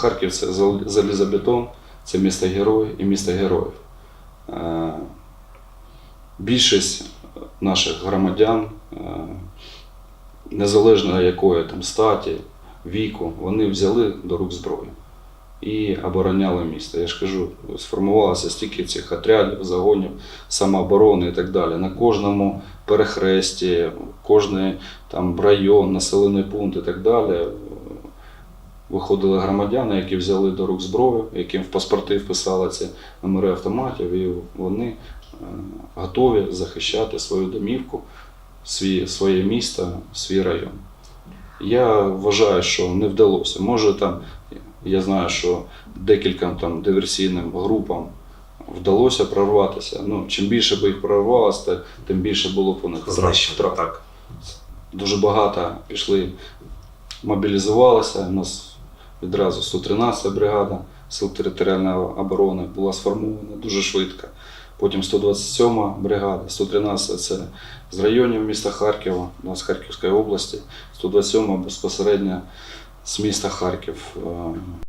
Харків це зал- залізобетон, це місто герой і місто героїв. Е, Більшість наших громадян, е, незалежно якої там статі, віку, вони взяли до рук зброю і обороняли місто. Я ж кажу, сформувалося стільки цих отрядів, загонів, самооборони і так далі. На кожному перехресті, кожний там район, населений пункт і так далі. Виходили громадяни, які взяли до рук зброю, яким в паспорти вписали ці номери автоматів, і вони е, готові захищати свою домівку, свій, своє місто, свій район. Я вважаю, що не вдалося. Може там, я знаю, що декільком там диверсійним групам вдалося прорватися. Ну, чим більше би їх прорвалося, тим більше було б у них втрат. так. Дуже багато пішли, мобілізувалися. У нас відразу 113 бригада Сил територіальної оборони була сформована дуже швидко. Потім 127 бригада, 113 це з районів міста Харкова, у нас Харківської області, 127 безпосередньо з міста Харків. Е,